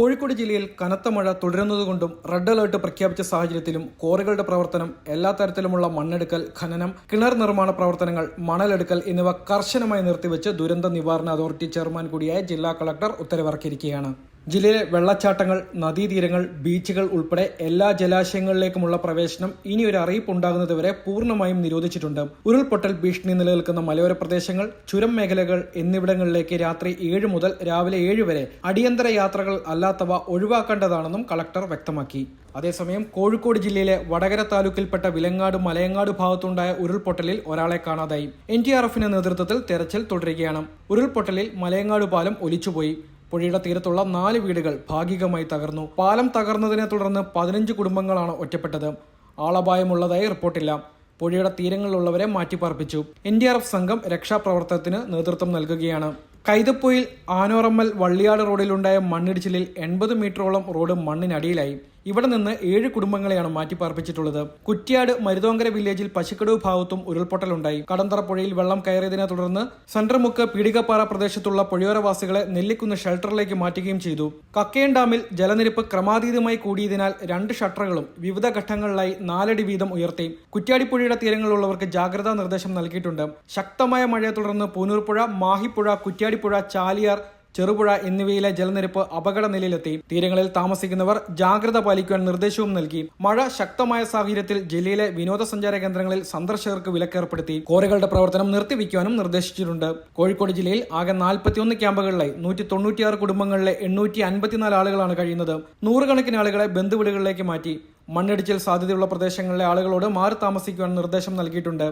കോഴിക്കോട് ജില്ലയിൽ കനത്ത മഴ തുടരുന്നതുകൊണ്ടും റെഡ് അലേർട്ട് പ്രഖ്യാപിച്ച സാഹചര്യത്തിലും കോറികളുടെ പ്രവർത്തനം എല്ലാ തരത്തിലുമുള്ള മണ്ണെടുക്കൽ ഖനനം കിണർ നിർമ്മാണ പ്രവർത്തനങ്ങൾ മണലെടുക്കൽ എന്നിവ കർശനമായി നിർത്തിവെച്ച് ദുരന്ത നിവാരണ അതോറിറ്റി ചെയർമാൻ കൂടിയായ ജില്ലാ കളക്ടർ ഉത്തരവിറക്കിയിരിക്കുകയാണ്. ജില്ലയിലെ വെള്ളച്ചാട്ടങ്ങൾ നദീതീരങ്ങൾ ബീച്ചുകൾ ഉൾപ്പെടെ എല്ലാ ജലാശയങ്ങളിലേക്കുമുള്ള പ്രവേശനം ഇനി ഒരു അറിയിപ്പ് ഉണ്ടാകുന്നതുവരെ പൂർണമായും നിരോധിച്ചിട്ടുണ്ട്. ഉരുൾപൊട്ടൽ ഭീഷണി നിലനിൽക്കുന്ന മലയോര പ്രദേശങ്ങൾ ചുരം മേഖലകൾ എന്നിവിടങ്ങളിലേക്ക് രാത്രി ഏഴ് മുതൽ രാവിലെ ഏഴ് വരെ അടിയന്തര യാത്രകൾ അല്ലാത്തവ ഒഴിവാക്കേണ്ടതാണെന്നും കളക്ടർ വ്യക്തമാക്കി. അതേസമയം കോഴിക്കോട് ജില്ലയിലെ വടകര താലൂക്കിൽപ്പെട്ട വിലങ്ങാട് മലയങ്ങാട് ഭാഗത്തുണ്ടായ ഉരുൾപൊട്ടലിൽ ഒരാളെ കാണാതായി. എൻ ഡി ആർ എഫിന്റെ നേതൃത്വത്തിൽ തെരച്ചിൽ തുടരുകയാണ്. ഉരുൾപൊട്ടലിൽ മലയങ്ങാട് പാലം ഒലിച്ചുപോയി. പുഴയുടെ തീരത്തുള്ള നാല് വീടുകൾ ഭാഗികമായി തകർന്നു. പാലം തകർന്നതിനെ തുടർന്ന് പതിനഞ്ച് കുടുംബങ്ങളാണ് ഒറ്റപ്പെട്ടത്. ആളപായമുള്ളതായി റിപ്പോർട്ടില്ല. പുഴയുടെ തീരങ്ങളിലുള്ളവരെ മാറ്റിപ്പാർപ്പിച്ചു. എൻ ഡി ആർ എഫ് സംഘം രക്ഷാപ്രവർത്തനത്തിന് നേതൃത്വം നൽകുകയാണ്. കൈതപ്പൊയിൽ ആനോറമ്മൽ വള്ളിയാട് റോഡിലുണ്ടായ മണ്ണിടിച്ചിലിൽ എൺപത് മീറ്ററോളം റോഡ് മണ്ണിനടിയിലായി. ഇവിടെ നിന്ന് ഏഴ് കുടുംബങ്ങളെയാണ് മാറ്റിപ്പാർപ്പിച്ചിട്ടുള്ളത്. കുറ്റ്യാട് മരുതോങ്കര വില്ലേജിൽ പശുക്കടവ് ഭാഗത്തും ഉരുൾപൊട്ടലുണ്ടായി. കടന്തറ പുഴയിൽ വെള്ളം കയറിയതിനെ തുടർന്ന് സെൻട്രമുക്ക് പീടികപ്പാറ പ്രദേശത്തുള്ള പുഴയോരവാസികളെ നെല്ലിക്കുന്ന് ഷെൽട്ടറിലേക്ക് മാറ്റുകയും ചെയ്തു. കക്കയം ഡാമിൽ ജലനിരപ്പ് ക്രമാതീതമായി കൂടിയതിനാൽ രണ്ട് ഷട്ടറുകളും വിവിധ ഘട്ടങ്ങളിലായി നാലടി വീതം ഉയർത്തി. കുറ്റ്യാടിപ്പുഴയുടെ തീരങ്ങളിലുള്ളവർക്ക് ജാഗ്രതാ നിർദ്ദേശം നൽകിയിട്ടുണ്ട്. ശക്തമായ മഴയെ തുടർന്ന് പൂനൂർപ്പുഴ മാഹിപ്പുഴ കുറ്റ്യാടിപ്പുഴ ചാലിയാർ ചെറുപുഴ എന്നിവയിലെ ജലനിരപ്പ് അപകട നിലയിലെത്തി. തീരങ്ങളിൽ താമസിക്കുന്നവർ ജാഗ്രത പാലിക്കുവാൻ നിർദ്ദേശവും നൽകി. മഴ ശക്തമായ സാഹചര്യത്തിൽ ജില്ലയിലെ വിനോദസഞ്ചാര കേന്ദ്രങ്ങളിൽ സന്ദർശകർക്ക് വിലക്കേർപ്പെടുത്തി. കോറികളുടെ പ്രവർത്തനം നിർത്തിവെക്കുവാനും നിർദ്ദേശിച്ചിട്ടുണ്ട്. കോഴിക്കോട് ജില്ലയിൽ ആകെ നാൽപ്പത്തിയൊന്ന് ക്യാമ്പുകളിലായി നൂറ്റി തൊണ്ണൂറ്റിയാറ് കുടുംബങ്ങളിലെ എണ്ണൂറ്റി അൻപത്തിനാല് ആളുകളാണ് കഴിയുന്നത്. നൂറുകണക്കിന് ആളുകളെ ബന്ധുവീടുകളിലേക്ക് മാറ്റി. മണ്ണിടിച്ചിൽ സാധ്യതയുള്ള പ്രദേശങ്ങളിലെ ആളുകളോട് മാറി താമസിക്കുവാൻ നിർദ്ദേശം നൽകിയിട്ടുണ്ട്.